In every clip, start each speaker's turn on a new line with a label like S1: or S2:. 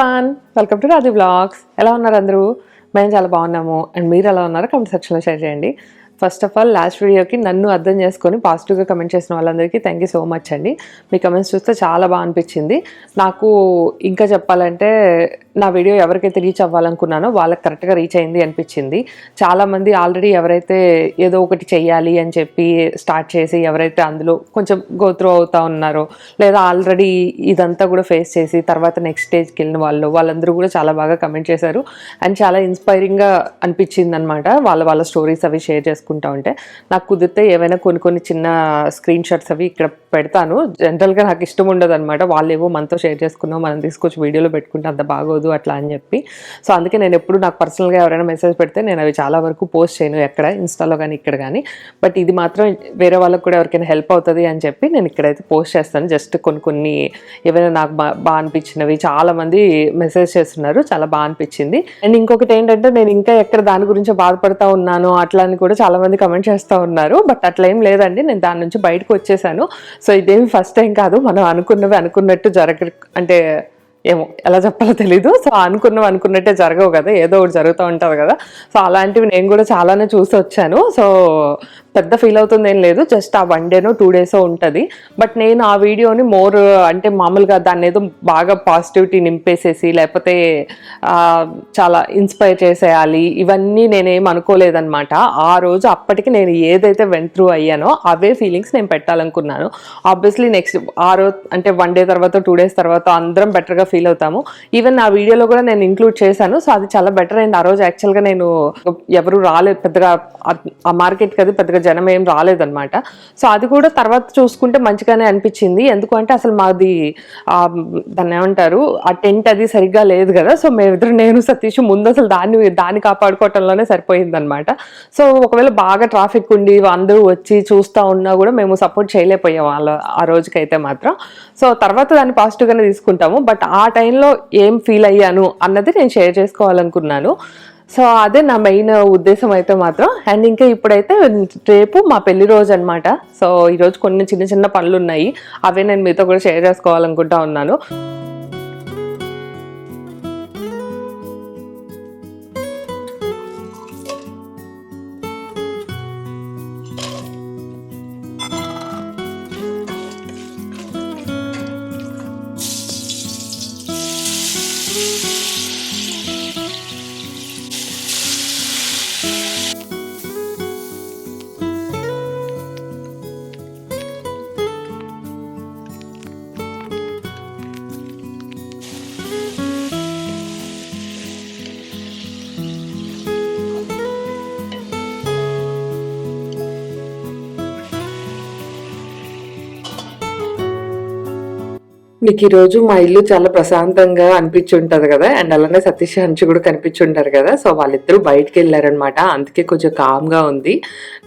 S1: Everyone welcome to Raju blogs ఎలా ఉన్నారు అందరూ? మేము చాలా బాగున్నాము. అండ్ మీరు ఎలా ఉన్నారో కమెంట్ సెక్షన్లో షేర్ చేయండి. ఫస్ట్ ఆఫ్ ఆల్ లాస్ట్ వీడియోకి నన్ను అర్థం చేసుకొని పాజిటివ్గా కమెంట్ చేసిన వాళ్ళందరికీ థ్యాంక్ యూ సో మచ్ అండి. మీ కమెంట్స్ చూస్తే చాలా బాగా అనిపించింది. నాకు ఇంకా చెప్పాలంటే నా వీడియో ఎవరికైతే రీచ్ అవ్వాలనుకున్నానో వాళ్ళకి కరెక్ట్గా రీచ్ అయింది అనిపించింది. చాలామంది ఆల్రెడీ ఎవరైతే ఏదో ఒకటి చేయాలి అని చెప్పి స్టార్ట్ చేసి ఎవరైతే అందులో కొంచెం గోత్రూ అవుతా ఉన్నారో లేదా ఆల్రెడీ ఇదంతా కూడా ఫేస్ చేసి తర్వాత నెక్స్ట్ స్టేజ్కి వెళ్ళిన వాళ్ళు వాళ్ళందరూ కూడా చాలా బాగా కమెంట్ చేశారు. అండ్ చాలా ఇన్స్పైరింగ్గా అనిపించింది అనమాట వాళ్ళ వాళ్ళ స్టోరీస్ అవి షేర్ చేసుకుంటా ఉంటే. నాకు కుదిరితే ఏవైనా కొన్ని కొన్ని చిన్న స్క్రీన్ షాట్స్ అవి ఇక్కడ పెడతాను. జనరల్గా నాకు ఇష్టం ఉండదు అనమాట వాళ్ళు ఏవో మనతో షేర్ చేసుకున్నాం మనం తీసుకొచ్చి వీడియోలో పెట్టుకుంటే అంత బాగోదు. అట్లా అని చెప్పి. సో అందుకే నేను ఎప్పుడు నాకు పర్సనల్గా ఎవరైనా మెసేజ్ పెడితే నేను అవి చాలా వరకు పోస్ట్ చేయను ఎక్కడ ఇన్స్టాలో కానీ ఇక్కడ కానీ బట్ ఇది మాత్రం వేరే వాళ్ళకి కూడా ఎవరికైనా హెల్ప్ అవుతుంది అని చెప్పి నేను ఇక్కడైతే పోస్ట్ చేస్తాను. జస్ట్ కొన్ని కొన్ని ఏవైనా నాకు బా బాగా అనిపించినవి చాలామంది మెసేజ్ చేస్తున్నారు. చాలా బాగా అనిపించింది. అండ్ ఇంకొకటి ఏంటంటే నేను ఇంకా ఎక్కడ దాని గురించి బాధపడతా ఉన్నాను అట్లా అని కూడా చాలామంది కమెంట్ చేస్తూ ఉన్నారు. బట్ అట్లా ఏం లేదండి. నేను దాని నుంచి బయటకు వచ్చేసాను. సో ఇదేమి ఫస్ట్ టైం కాదు. మనం అనుకున్నవి అనుకున్నట్టు జరగ అంటే ఏమో ఎలా చెప్పాలో తెలీదు. సో అనుకున్నవి అనుకున్నట్టే జరగవు కదా. ఏదో ఒకటి జరుగుతూ ఉంటుంది కదా. సో అలాంటివి నేను కూడా చాలానే చూసి వచ్చాను సో పెద్ద ఫీల్ అవుతుంది ఏం లేదు జస్ట్ ఆ వన్ డేనో టూ డేసో ఉంటుంది. బట్ నేను ఆ వీడియోని మోర్ అంటే మామూలుగా దాన్ని ఏదో బాగా పాజిటివిటీ నింపేసేసి లేకపోతే చాలా ఇన్స్పైర్ చేసేయాలి ఇవన్నీ నేనేం అనుకోలేదనమాట ఆ రోజు అప్పటికి నేను ఏదైతే వెంట్ త్రూ అయ్యానో అవే ఫీలింగ్స్ నేను పెట్టాలనుకున్నాను. ఆబ్వియస్లీ నెక్స్ట్ ఆ రోజు అంటే వన్ డే తర్వాత టూ డేస్ తర్వాత అందరం బెటర్గా ఫీల్ అవుతాము. ఈవెన్ నా వీడియోలో కూడా నేను ఇంక్లూడ్ చేశాను సో అది చాలా బెటర్ అయింది. ఆ రోజు యాక్చువల్గా నేను ఎవరు రాలేదు పెద్దగా ఆ మార్కెట్కి అది పెద్దగా జనం ఏం రాలేదన్నమాట. సో అది కూడా తర్వాత చూసుకుంటే మంచిగానే అనిపించింది. ఎందుకంటే అసలు మాది దాన్ని ఏమంటారు ఆ టెంట్ అది సరిగ్గా లేదు కదా. సో మేమిద్దరు నేను సతీష్ ముందు అసలు దాన్ని దాన్ని కాపాడుకోవటంలోనే సరిపోయింది అనమాట సో ఒకవేళ బాగా ట్రాఫిక్ ఉండి అందరూ వచ్చి చూస్తూ ఉన్నా కూడా మేము సపోర్ట్ చేయలేకపోయాం వాళ్ళ ఆ రోజుకైతే మాత్రం. సో తర్వాత దాన్ని పాజిటివ్గానే తీసుకుంటాము. బట్ ఆ టైంలో ఏం ఫీల్ అయ్యాను అన్నది నేను షేర్ చేసుకోవాలనుకున్నాను. సో అదే నా మెయిన్ ఉద్దేశం అయితే మాత్రం. అండ్ ఇంకా ఇప్పుడైతే రేపు మా పెళ్ళి రోజు అనమాట సో ఈరోజు కొన్ని చిన్న చిన్న పనులు ఉన్నాయి అవే నేను మీతో కూడా షేర్ చేసుకోవాలనుకుంటా ఉన్నాను. మీకు ఈరోజు మా ఇల్లు చాలా ప్రశాంతంగా అనిపించి ఉంటుంది కదా. అండ్ అలానే సతీష్ హంచు కూడా కనిపించి ఉంటారు కదా. సో వాళ్ళిద్దరూ బయటికి వెళ్ళారనమాట అందుకే కొంచెం కామ్గా ఉంది.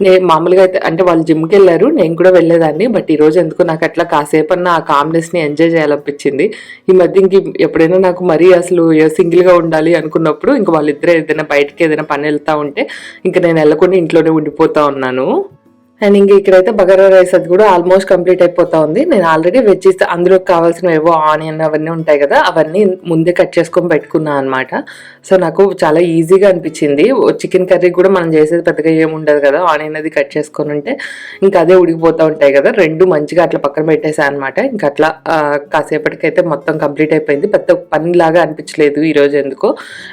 S1: నేను మామూలుగా అయితే అంటే వాళ్ళు జిమ్కి వెళ్ళారు నేను కూడా వెళ్ళేదాన్ని. బట్ ఈరోజు ఎందుకు నాకు అట్లా కాసేపన్నా ఆ కామ్నెస్ని ఎంజాయ్ చేయాలనిపించింది. ఈ మధ్య ఇంక ఎప్పుడైనా నాకు మరీ అసలు సింగిల్గా ఉండాలి అనుకున్నప్పుడు ఇంక వాళ్ళిద్దరే ఏదైనా బయటకి ఏదైనా పని వెళ్తూ ఉంటే ఇంక నేను వెళ్ళకుండా ఇంట్లోనే ఉండిపోతా ఉన్నాను. అండ్ ఇంక ఇక్కడైతే బగారా రైస్ అది కూడా ఆల్మోస్ట్ కంప్లీట్ అయిపోతా ఉంది. నేను ఆల్రెడీ వెజ్జెస్ అందులో కావాల్సిన ఏవో ఆనియన్ అవన్నీ ఉంటాయి కదా అవన్నీ ముందే కట్ చేసుకొని పెట్టుకున్నాను అనమాట సో నాకు చాలా ఈజీగా అనిపించింది. చికెన్ కర్రీ కూడా మనం చేసేది పెద్దగా ఏముండదు ఉండదు కదా ఆనియన్ అది కట్ చేసుకొని ఉంటే ఇంకా అదే ఉడికిపోతూ ఉంటాయి కదా. రెండు మంచిగా అట్లా పక్కన పెట్టేసా అనమాట ఇంకా అట్లా కాసేపటికైతే మొత్తం కంప్లీట్ అయిపోయింది. పెద్ద పని లాగా అనిపించలేదు ఈ రోజు ఎందుకో.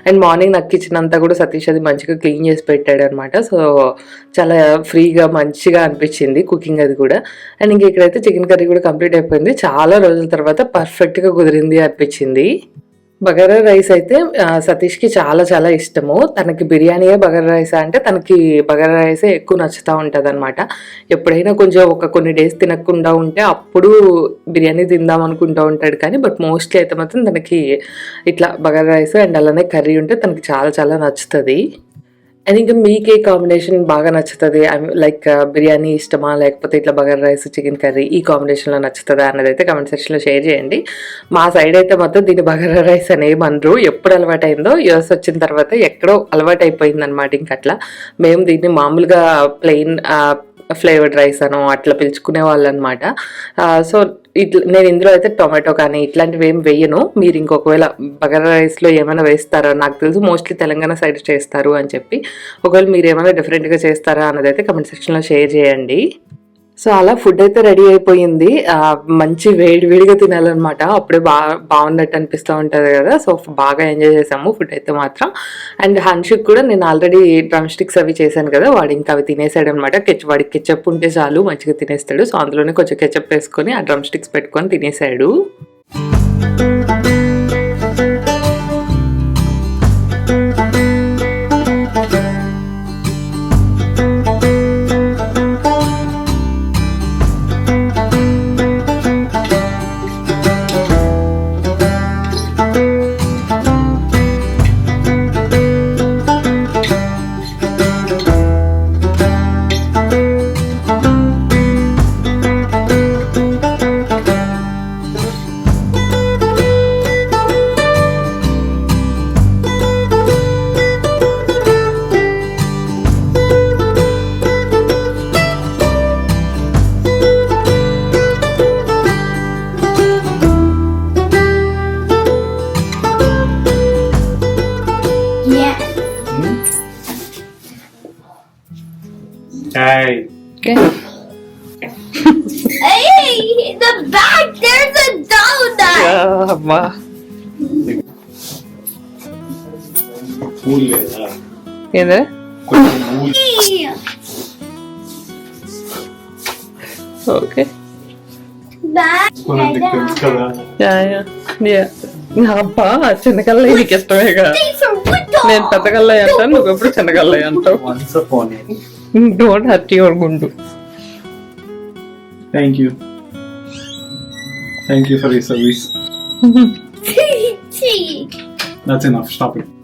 S1: అండ్ మార్నింగ్ నాకు కిచెన్ అంతా కూడా సతీష్ అది మంచిగా క్లీన్ చేసి పెట్టాడు అనమాట సో చాలా ఫ్రీగా మంచిగా అనిపించింది కుకింగ్ అది కూడా. అండ్ ఇంక ఇక్కడైతే చికెన్ కర్రీ కూడా కంప్లీట్ అయిపోయింది. చాలా రోజుల తర్వాత పర్ఫెక్ట్గా కుదిరింది అనిపించింది. బగారా రైస్ అయితే సతీష్కి చాలా చాలా ఇష్టము. తనకి బిర్యానీయే బగారా రైస్ అంటే తనకి బగారా రైసే ఎక్కువ నచ్చుతూ ఉంటుంది అనమాట ఎప్పుడైనా కొంచెం ఒక కొన్ని డేస్ తినకుండా ఉంటే అప్పుడు బిర్యానీ తిందాం అనుకుంటూ ఉంటాడు కానీ బట్ మోస్ట్లీ అయితే మాత్రం తనకి ఇట్లా బగారా రైస్ అండ్ అలానే కర్రీ ఉంటే తనకి చాలా చాలా నచ్చుతుంది. అండ్ ఇంకా మీకు కాంబినేషన్ బాగా నచ్చుతుంది. లైక్ uh, బిర్యానీ ఇష్టమా? లేకపోతే ఇట్లా బగర్ రైస్ చికెన్ కర్రీ ఈ కాంబినేషన్లో నచ్చుతుందా అనేది అయితే కమెంట్ సెక్షన్లో షేర్ చేయండి. మా సైడ్ అయితే మొత్తం దీన్ని బగర్ రైస్ అని ఏమనరు ఎప్పుడు అలవాటైందో అయిందో యూఎస్ వచ్చిన తర్వాత ఎక్కడో అలవాటు అయిపోయింది అనమాట ఇంకట్లా మేము దీన్ని మామూలుగా ప్లెయిన్ ఫ్లేవర్డ్ రైస్ అనో అట్లా పిలుచుకునే వాళ్ళు అనమాట సో uh, ఇట్లా నేను ఇందులో అయితే టొమాటో కానీ ఇట్లాంటివి ఏం వేయను. మీరు ఇంకొకవేళ బగారా రైస్లో ఏమైనా వేస్తారో? నాకు తెలుసు మోస్ట్లీ తెలంగాణ సైడ్ చేస్తారు అని చెప్పి. ఒకవేళ మీరు ఏమైనా డిఫరెంట్గా చేస్తారా అన్నది అయితే కమెంట్ సెక్షన్లో షేర్ చేయండి. సో అలా ఫుడ్ అయితే రెడీ అయిపోయింది. మంచి వేడి వేడిగా తినాలన్నమాట. అప్పుడే బాగా బాగున్నట్టు అనిపిస్తూ ఉంటుంది కదా. సో బాగా ఎంజాయ్ చేసాము ఫుడ్ అయితే మాత్రం. అండ్ హన్షిక్ కూడా నేను ఆల్రెడీ డ్రమ్ స్టిక్స్ అవి చేశాను కదా. వాడు ఇంకా అవి తినేసాడు అనమాట కెచ్ వాడికి కెచప్ ఉంటే చాలు మంచిగా తినేస్తాడు. సో అందులోనే కొంచెం కెచప్ వేసుకొని ఆ డ్రమ్ స్టిక్స్ పెట్టుకొని తినేసాడు. ఏందే? ఓకే.
S2: కదా.
S1: అబ్బా చిన్నకల్ల నీకు ఇష్టమేగా?
S3: little.
S1: నేను పెద్ద కల్లయ్య అంటాను నువ్వు ఎప్పుడు చిన్న కల్లయ్య అంటావు డోంట్ హర్ట్ యువర్ గుండు.
S2: Thank you thank you for
S3: you
S2: service enough stop it
S3: Yeah.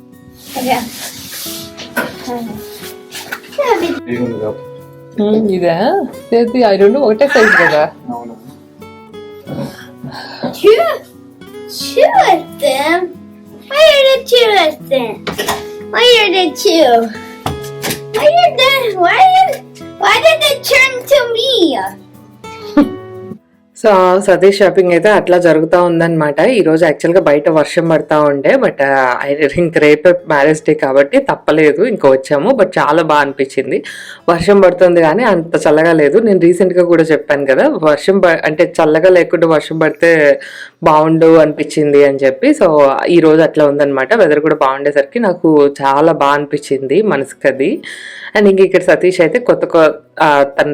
S1: ఇదే చేతి ఐ రెండు ఒకటే సైజ్ కదా
S2: అవును
S3: Two. Two of them. Why are the two of them? Why are the two? Why are the why are, why did they turn to me?
S1: So Satish shopping అయితే అట్లా జరుగుతూ ఉందన్నమాట. ఈరోజు యాక్చువల్గా బయట వర్షం పడతా ఉండే బట్ ఇంక రేపే మ్యారేజ్ డే కాబట్టి తప్పలేదు ఇంకా వచ్చాము బట్ చాలా బాగా అనిపించింది. వర్షం పడుతుంది కానీ అంత చల్లగా లేదు. నేను రీసెంట్గా కూడా చెప్పాను కదా వర్షం ప- అంటే చల్లగా లేకుండా వర్షం పడితే బాగుండు అనిపించింది అని చెప్పి. సో ఈ రోజు అట్లా ఉందన్నమాట. వెదర్ కూడా బాగుండేసరికి నాకు చాలా బాగా అనిపించింది మనసుకి అది అండ్ ఇంక ఇక్కడ సతీష్ అయితే కొత్త కొత్త తన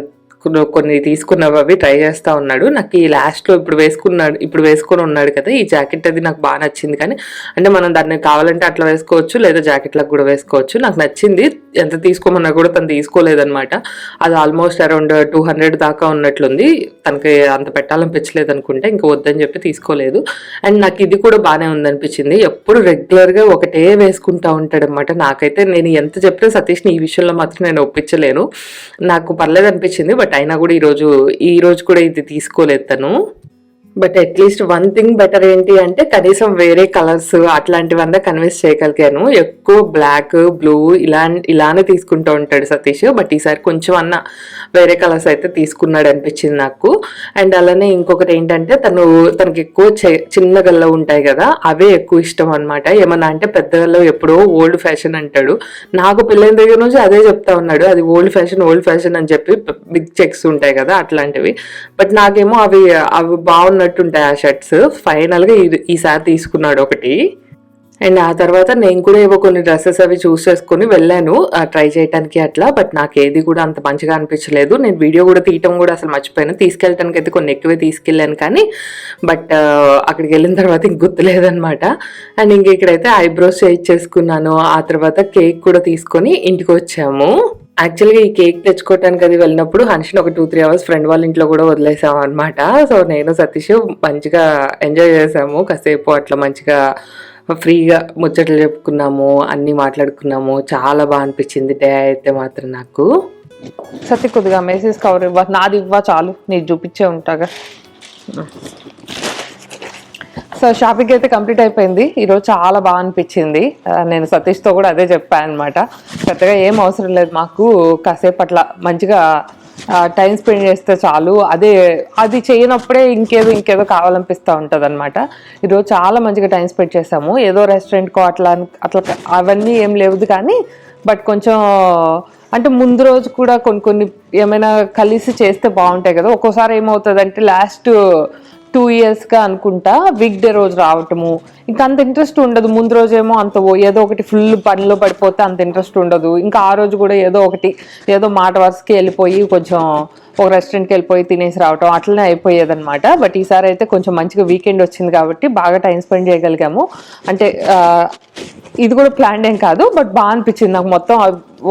S1: కొన్ని తీసుకున్నవి అవి ట్రై చేస్తా ఉన్నాడు. నాకు ఈ లాస్ట్లో ఇప్పుడు వేసుకున్నాడు ఇప్పుడు వేసుకొని ఉన్నాడు కదా ఈ జాకెట్ అది నాకు బాగా నచ్చింది. కానీ అంటే మనం దాన్ని కావాలంటే అట్లా వేసుకోవచ్చు లేదా జాకెట్లకు కూడా వేసుకోవచ్చు. నాకు నచ్చింది. ఎంత తీసుకోమన్నా కూడా తను తీసుకోలేదనమాట అది ఆల్మోస్ట్ అరౌండ్ టూ హండ్రెడ్ దాకా ఉన్నట్లుంది. తనకి అంత పెట్టాలనిపించలేదు అనుకుంటే ఇంకా వద్దని చెప్పి తీసుకోలేదు. అండ్ నాకు ఇది కూడా బాగానే ఉందనిపించింది. ఎప్పుడు రెగ్యులర్గా ఒకటే వేసుకుంటా ఉంటాడనమాట నాకైతే నేను ఎంత చెప్పినా సతీష్ని ఈ విషయంలో మాత్రం నేను ఒప్పించలేను. నాకు పర్లేదు అనిపించింది బట్ అయినా కూడా ఈరోజు ఈరోజు కూడా ఇది తీసుకోలేదు తను. But at least one thing better ఏంటి అంటే కనీసం వేరే కలర్స్ అట్లాంటివన్నా కన్విన్స్ చేయగలిగాను. ఎక్కువ బ్లాక్ బ్లూ ఇలా ఇలానే తీసుకుంటూ ఉంటాడు సతీష్. బట్ ఈసారి కొంచెం అన్న వేరే కలర్స్ అయితే తీసుకున్నాడు అనిపించింది నాకు. అండ్ అలానే ఇంకొకటి ఏంటంటే తను తనకి ఎక్కువ చిన్న గల్లో ఉంటాయి కదా అవే ఎక్కువ ఇష్టం అనమాట ఏమన్నా అంటే పెద్ద గల్లో ఎప్పుడో ఓల్డ్ ఫ్యాషన్ అంటాడు. నాకు పిల్లల దగ్గర నుంచి అదే చెప్తా ఉన్నాడు. అది ఓల్డ్ ఫ్యాషన్ ఓల్డ్ ఫ్యాషన్ అని చెప్పి బిగ్ చెక్స్ ఉంటాయి కదా అట్లాంటివి. బట్ నాకేమో అవి అవి ఉన్నట్టుంటాయి ఆ షర్ట్స్. ఫైనల్గా ఇది- ఈసారి తీసుకున్నాడు ఒకటి. అండ్ ఆ తర్వాత నేను కూడా ఏవో కొన్ని డ్రెస్సెస్ అవి చూస్ చేసుకుని వెళ్ళాను ట్రై చేయడానికి అట్లా. బట్ నాకు ఏది కూడా అంత మంచిగా అనిపించలేదు. నేను వీడియో కూడా తీయటం కూడా అసలు మర్చిపోయాను. తీసుకెళ్ళటానికి అయితే కొన్ని ఎక్కువే తీసుకెళ్ళాను కానీ బట్ అక్కడికి వెళ్ళిన తర్వాత ఇంక గుర్తులేదనమాట అండ్ ఇంక ఇక్కడైతే ఐబ్రోస్ చేయించేసుకున్నాను. ఆ తర్వాత కేక్ కూడా తీసుకొని ఇంటికి వచ్చాము. యాక్చువల్గా ఈ కేక్ తెచ్చుకోవటానికి అది వెళ్ళినప్పుడు హన్షన్ ఒక టూ త్రీ అవర్స్ ఫ్రెండ్ వాళ్ళ ఇంట్లో కూడా వదిలేసాం అనమాట సో నేను సతీష్ మంచిగా ఎంజాయ్ చేసాము. కాసేపు అట్లా మంచిగా ఫ్రీగా ముచ్చట్లు చెప్పుకున్నాము అన్నీ మాట్లాడుకున్నాము. చాలా బాగా అనిపించింది డే అయితే మాత్రం నాకు. సత్య కొద్దిగా మెసేజ్ కవర్ ఇవ్వ నాది ఇవ్వ చాలు. నీకు చూపించే ఉంటాగా సో షాపింగ్ అయితే కంప్లీట్ అయిపోయింది. ఈరోజు చాలా బాగా అనిపించింది. నేను సతీష్తో కూడా అదే చెప్పాను అనమాట పెద్దగా ఏం అవసరం లేదు మాకు కాసేపు అట్లా మంచిగా టైం స్పెండ్ చేస్తే చాలు. అదే అది చేయనప్పుడే ఇంకేదో ఇంకేదో కావాలనిపిస్తూ ఉంటుంది అనమాట ఈరోజు చాలా మంచిగా టైం స్పెండ్ చేసాము ఏదో రెస్టారెంట్కో అట్లా అట్లా అవన్నీ ఏం లేవు కానీ బట్ కొంచెం అంటే ముందు రోజు కూడా కొన్ని కొన్ని ఏమైనా కలిసి చేస్తే బాగుంటాయి కదా. ఒక్కోసారి ఏమవుతుంది అంటే లాస్ట్ టూ ఇయర్స్గా అనుకుంటా వీక్ డే రోజు రావటము. ఇంకా అంత ఇంట్రెస్ట్ ఉండదు. ముందు రోజు ఏమో అంత ఏదో ఒకటి ఫుల్ పనిలో పడిపోతే అంత ఇంట్రెస్ట్ ఉండదు. ఇంకా ఆ రోజు కూడా ఏదో ఒకటి ఏదో మాట వరుసకి వెళ్ళిపోయి కొంచెం ఒక రెస్టారెంట్కి వెళ్ళిపోయి తినేసి రావటం అట్లనే అయిపోయేదనమాట బట్ ఈసారి అయితే కొంచెం మంచిగా వీకెండ్ వచ్చింది కాబట్టి బాగా టైం స్పెండ్ చేయగలిగాము. అంటే ఇది కూడా ప్లాన్ ఏం కాదు బట్ బాగా అనిపించింది నాకు మొత్తం.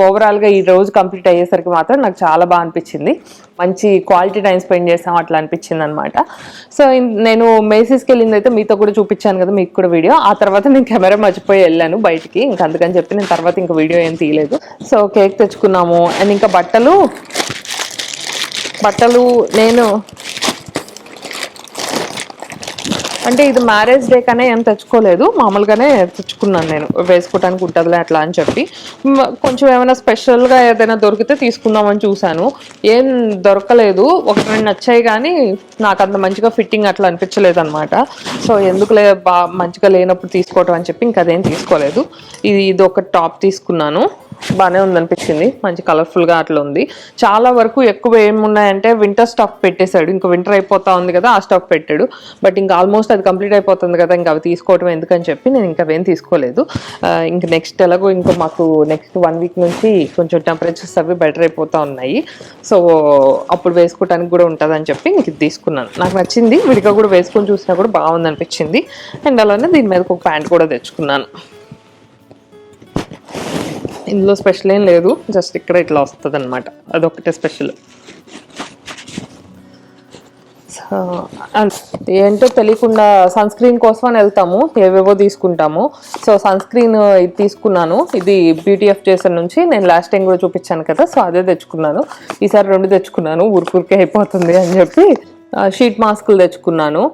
S1: ఓవరాల్గా ఈ రోజు కంప్లీట్ అయ్యేసరికి మాత్రం నాకు చాలా బాగా అనిపించింది. మంచి క్వాలిటీ టైం స్పెండ్ చేసాం అట్లా అనిపించింది అనమాట సో నేను మేసీస్కి వెళ్ళింది అయితే మీతో కూడా చూపించాను కదా మీకు కూడా వీడియో ఆ తర్వాత నేను కెమెరా మర్చిపోయి వెళ్ళాను బయటికి. ఇంకా అందుకని చెప్పి నేను తర్వాత ఇంకా వీడియో ఏం తీయలేదు. సో కేక్ తెచ్చుకున్నాము. అండ్ ఇంకా బట్టలు బట్టలు నేను అంటే ఇది మ్యారేజ్ డే కనే ఏం తెచ్చుకోలేదు. మామూలుగానే తెచ్చుకున్నాను నేను. వేసుకోవడానికి ఉంటుందిలే అట్లా అని చెప్పి. కొంచెం ఏమైనా స్పెషల్గా ఏదైనా దొరికితే తీసుకుందామని చూశాను. ఏం దొరకలేదు. ఒక రెండు నచ్చాయి కానీ నాకు అంత మంచిగా ఫిట్టింగ్ అట్లా అనిపించలేదు అనమాట సో ఎందుకులే బా మంచిగా లేనప్పుడు తీసుకోవటం అని చెప్పి ఇంకా అదేం తీసుకోలేదు. ఇది ఇది ఒక టాప్ తీసుకున్నాను. బాగానే ఉందనిపించింది. మంచి కలర్ఫుల్గా అట్లా ఉంది. చాలా వరకు ఎక్కువ ఏమున్నాయంటే వింటర్ స్టాక్ పెట్టేశాడు. ఇంకా వింటర్ అయిపోతా ఉంది కదా ఆ స్టాక్ పెట్టాడు. బట్ ఇంకా ఆల్మోస్ట్ అది కంప్లీట్ అయిపోతుంది కదా ఇంకా అవి తీసుకోవటం ఎందుకని చెప్పి నేను ఇంకా అవేం తీసుకోలేదు. ఇంక నెక్స్ట్ ఎలాగో ఇంకా మాకు నెక్స్ట్ వన్ వీక్ నుంచి కొంచెం టెంపరేచర్స్ అవి బెటర్ అయిపోతూ ఉన్నాయి. సో అప్పుడు వేసుకోవడానికి కూడా ఉంటుందని చెప్పి ఇంక ఇది తీసుకున్నాను. నాకు నచ్చింది. విడిగా కూడా వేసుకొని చూసినా కూడా బాగుంది అనిపించింది అండ్ అలానే దీని మీద ఒక ప్యాంట్ కూడా తెచ్చుకున్నాను. ఇందులో స్పెషల్ ఏం లేదు జస్ట్ ఇక్కడ ఇట్లా వస్తుంది అనమాట అదొకటే స్పెషల్ అండ్ ఏంటో తెలియకుండా సన్ స్క్రీన్ కోసం అని వెళ్తాము ఏవేవో తీసుకుంటాము. సో సన్ స్క్రీన్ ఇది తీసుకున్నాను. ఇది బ్యూటీఎఫ్ చేసిన నుంచి నేను లాస్ట్ టైం కూడా చూపించాను కదా సో అదే తెచ్చుకున్నాను. ఈసారి రెండు తెచ్చుకున్నాను ఊరికూరికే అయిపోతుంది అని చెప్పి షీట్ మాస్కులు తెచ్చుకున్నాను.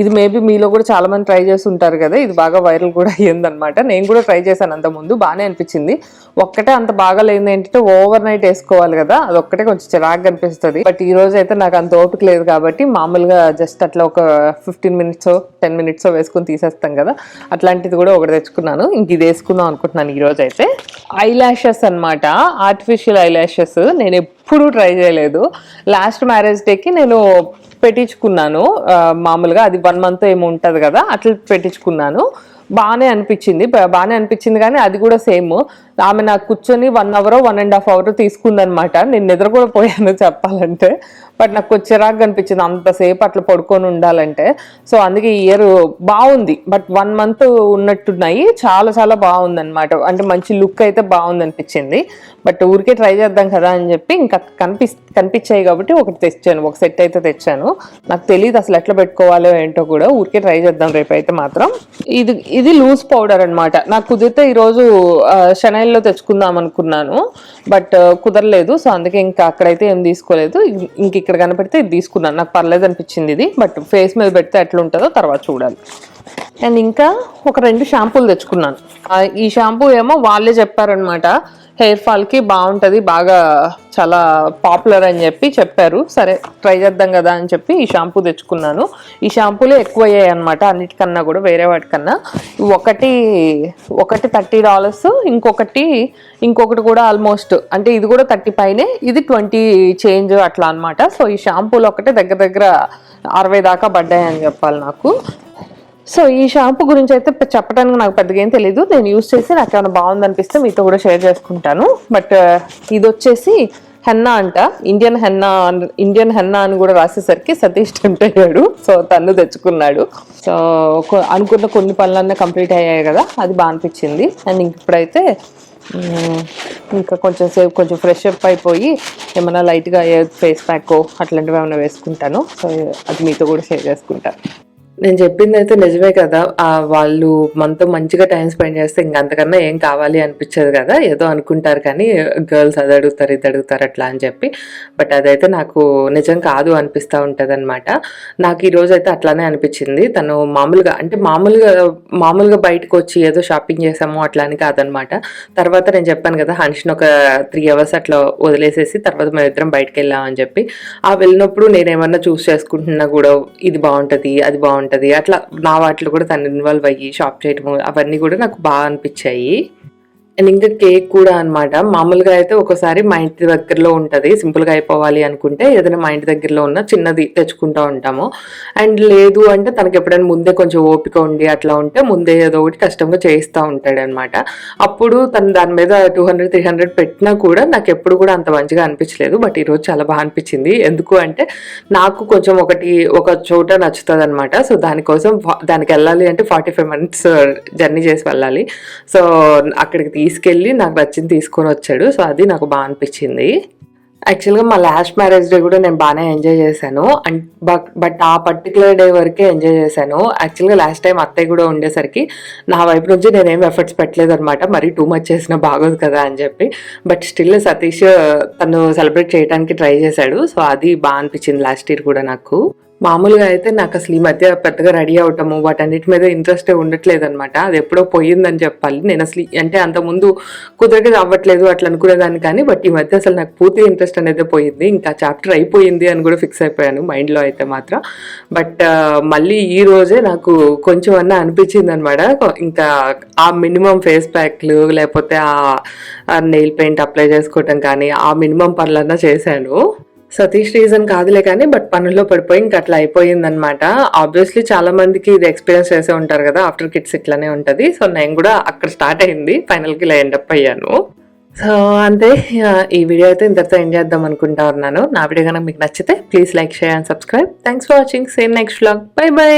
S1: ఇది మేబీ మీలో కూడా చాలా మంది ట్రై చేసి ఉంటారు కదా ఇది బాగా వైరల్ కూడా అయ్యిందనమాట నేను కూడా ట్రై చేశాను అంత ముందు బాగానే అనిపించింది. ఒక్కటే అంత బాగా లేనిది ఏంటంటే ఓవర్ నైట్ వేసుకోవాలి కదా అది ఒక్కటే కొంచెం చిరాగ్గా అనిపిస్తుంది. బట్ ఈ రోజు అయితే నాకు అంత ఓపిక లేదు కాబట్టి మామూలుగా జస్ట్ అట్లా ఒక ఫిఫ్టీన్ మినిట్స్ టెన్ మినిట్స్ వేసుకొని తీసేస్తాం కదా అట్లాంటిది కూడా ఒకటి తెచ్చుకున్నాను. ఇంక ఇది వేసుకుందాం అనుకుంటున్నాను ఈ రోజు అయితే. ఐ ల్యాషెస్ అనమాట ఆర్టిఫిషియల్ ఐ ల్యాషెస్ నేను ఎప్పుడూ ట్రై చేయలేదు. లాస్ట్ మ్యారేజ్ డేకి నేను పెట్టించుకున్నాను. మామూలుగా అది వన్ మంత్ ఏమో ఉంటుంది కదా అట్లా పెట్టించుకున్నాను. బాగానే అనిపించింది బాగానే అనిపించింది కానీ అది కూడా సేమ్. ఆమె నాకు కూర్చొని one hour one and half hour తీసుకుందనమాట నేను నిద్ర కూడా పోయాను చెప్పాలంటే. బట్ నాకు చిరాకు అనిపించింది. అంతసేపు అట్లా పడుకొని ఉండాలంటే. సో అందుకే ఈ ఇయర్ బాగుంది. బట్ వన్ మంత్ ఉన్నట్టున్నాయి. చాలా చాలా బాగుంది అనమాట అంటే మంచి లుక్ అయితే బాగుంది అనిపించింది బట్ ఊరికే ట్రై చేద్దాం కదా అని చెప్పి ఇంకా కనిపి కనిపించాయి కాబట్టి ఒకటి తెచ్చాను. ఒక సెట్ అయితే తెచ్చాను. నాకు తెలియదు అసలు ఎట్లా పెట్టుకోవాలో ఏంటో కూడా. ఊరికే ట్రై చేద్దాం రేపు అయితే మాత్రం. ఇది ఇది లూజ్ పౌడర్ అనమాట నాకు కుదిరితే ఈరోజు ఆన్లైన్లో తెచ్చుకుందాం అనుకున్నాను బట్ uh, కుదరలేదు. సో అందుకే ఇంకా అక్కడైతే ఏం తీసుకోలేదు. ఇంక ఇక్కడ కనపెడితే ఇది తీసుకున్నాను. నాకు పర్లేదు అనిపించింది ఇది బట్ ఫేస్ మీద పెడితే ఎట్లా ఉంటుందో తర్వాత చూడాలి. అండ్ ఇంకా ఒక రెండు షాంపూలు తెచ్చుకున్నాను. ఈ షాంపూ ఏమో వాళ్ళే చెప్పారనమాట. హెయిర్ ఫాల్కి బాగుంటుంది బాగా చాలా పాపులర్ అని చెప్పి చెప్పారు. సరే ట్రై చేద్దాం కదా అని చెప్పి ఈ షాంపూ తెచ్చుకున్నాను. ఈ షాంపూలే ఎక్కువ అయ్యాయి అనమాట అన్నిటికన్నా కూడా వేరే వాటికన్నా. ఒకటి ఒకటి థర్టీ డాలర్స్ ఇంకొకటి ఇంకొకటి కూడా ఆల్మోస్ట్ అంటే ఇది కూడా థర్టీ పైనే ఇది ట్వంటీ చేంజ్ అట్లా అన్నమాట. సో ఈ షాంపూలు ఒకటే దగ్గర దగ్గర అరవై దాకా పడ్డాయి అని చెప్పాలి నాకు. సో ఈ షాంపూ గురించి అయితే చెప్పడానికి నాకు పెద్దగా ఏం తెలియదు నేను యూస్ చేసి నాకు ఏమైనా బాగుందనిపిస్తే మీతో కూడా షేర్ చేసుకుంటాను. బట్ ఇది వచ్చేసి హెన్నా అంట. ఇండియన్ హెన్నా ఇండియన్ హెన్నా అని కూడా రాసేసరికి సతీష్ టెంప్ట్ అయ్యాడు. సో తను తెచ్చుకున్నాడు. సో అనుకున్న కొన్ని పనులన్నీ కంప్లీట్ అయ్యాయి కదా అది బాగా అనిపించింది. అండ్ ఇప్పుడైతే ఇంకా కొంచెం సేపు కొంచెం ఫ్రెష్ అప్ అయిపోయి ఏమైనా లైట్గా ఫేస్ ప్యాక్ అట్లాంటివి ఏమైనా వేసుకుంటాను. సో అది మీతో కూడా షేర్ చేసుకుంటాను. నేను చెప్పింది అయితే నిజమే కదా. వాళ్ళు మనతో మంచిగా టైం స్పెండ్ చేస్తే ఇంకంతకన్నా ఏం కావాలి అనిపించదు కదా. ఏదో అనుకుంటారు కానీ గర్ల్స్ అది అడుగుతారు ఇది అడుగుతారు అట్లా అని చెప్పి. బట్ అదైతే నాకు నిజం కాదు అనిపిస్తూ ఉంటుంది అనమాట నాకు ఈరోజు అయితే అట్లానే అనిపించింది. తను మామూలుగా అంటే మామూలుగా మామూలుగా బయటకు వచ్చి ఏదో షాపింగ్ చేసాము అట్లా అని కాదనమాట తర్వాత నేను చెప్పాను కదా హన్షన్ ఒక త్రీ అవర్స్ అట్లా వదిలేసేసి తర్వాత మేము ఇద్దరం బయటకు వెళ్ళామని చెప్పి. ఆ వెళ్ళినప్పుడు నేనేమన్నా చూస్ చేసుకుంటున్నా కూడా ఇది బాగుంటుంది అది బాగుంటుంది అట్లా నా వాటిలో కూడా తను ఇన్వాల్వ్ అయ్యి షాప్ చేయటము అవన్నీ కూడా నాకు బాగా అనిపించాయి. అండ్ ఇంకా కేక్ కూడా అనమాట మామూలుగా అయితే ఒకసారి మా ఇంటి దగ్గరలో ఉంటుంది. సింపుల్గా అయిపోవాలి అనుకుంటే ఏదైనా మా ఇంటి దగ్గరలో ఉన్న చిన్నది తెచ్చుకుంటూ ఉంటాము. అండ్ లేదు అంటే తనకి ఎప్పుడైనా ముందే కొంచెం ఓపిక ఉండి అట్లా ఉంటే ముందే ఏదో ఒకటి కష్టంగా చేయిస్తూ ఉంటాడు అనమాట అప్పుడు తను దాని మీద టూ హండ్రెడ్ త్రీ హండ్రెడ్ పెట్టినా కూడా నాకు ఎప్పుడు కూడా అంత మంచిగా అనిపించలేదు. బట్ ఈరోజు చాలా బాగా అనిపించింది. ఎందుకు అంటే నాకు కొంచెం ఒకటి ఒక చోట నచ్చుతుంది అనమాట సో దానికోసం దానికి వెళ్ళాలి అంటే ఫార్టీ ఫైవ్ మినిట్స్ జర్నీ చేసి వెళ్ళాలి. సో అక్కడికి తీసుకెళ్ళి నాకు నచ్చింది తీసుకొని వచ్చాడు. సో అది నాకు బాగా అనిపించింది. యాక్చువల్గా మా లాస్ట్ మ్యారేజ్ డే కూడా నేను బాగానే ఎంజాయ్ చేశాను. అండ్ బట్ బట్ ఆ పర్టికులర్ డే వరకే ఎంజాయ్ చేశాను. యాక్చువల్గా లాస్ట్ టైం అత్తయ్య కూడా ఉండేసరికి నా వైపు నుంచి నేనేం ఎఫర్ట్స్ పెట్టలేదు అనమాట మరీ టూ మచ్ చేసినా బాగోదు కదా అని చెప్పి. బట్ స్టిల్ సతీష్ తను సెలబ్రేట్ చేయడానికి ట్రై చేశాడు. సో అది బాగా అనిపించింది లాస్ట్ ఇయర్ కూడా నాకు. మామూలుగా అయితే నాకు అసలు ఈ మధ్య పెద్దగా రెడీ అవటము వాటన్నిటి మీద ఇంట్రెస్టే ఉండట్లేదు అనమాట అది ఎప్పుడో పోయిందని చెప్పాలి. నేను అసలు అంటే అంత ముందు అవ్వట్లేదు అట్లా అనుకునేదాన్ని కానీ బట్ ఈ మధ్య అసలు నాకు పూర్తి ఇంట్రెస్ట్ అనేది పోయింది. ఇంకా చాప్టర్ అయిపోయింది అని కూడా ఫిక్స్ అయిపోయాను మైండ్లో అయితే మాత్రం. బట్ మళ్ళీ ఈ రోజే నాకు కొంచెం అన్నా అనిపించింది అనమాట ఇంకా ఆ మినిమం ఫేస్ ప్యాక్లు లేకపోతే ఆ నెయిల్ పెయింట్ అప్లై చేసుకోవటం కానీ ఆ మినిమం పనులన్నా చేశాను. సతీష్ రీజన్ కాదులే కానీ బట్ పనుల్లో పడిపోయి ఇంకా అట్లా అయిపోయింది అనమాట ఆబ్వియస్లీ చాలా మందికి ఇది ఎక్స్పీరియన్స్ చేసే ఉంటారు కదా ఆఫ్టర్ కిడ్స్ ఇట్లానే ఉంటుంది. సో నేను కూడా అక్కడ స్టార్ట్ అయింది. ఫైనల్కి ఇలా ఎండప్ అయ్యాను. సో అంతే ఈ వీడియో అయితే ఇంతటితో ఎండ్ చేద్దాం అనుకుంటా ఉన్నాను. నా వీడియో కనుక మీకు నచ్చితే please like share and subscribe thanks for watching same next vlog bye bye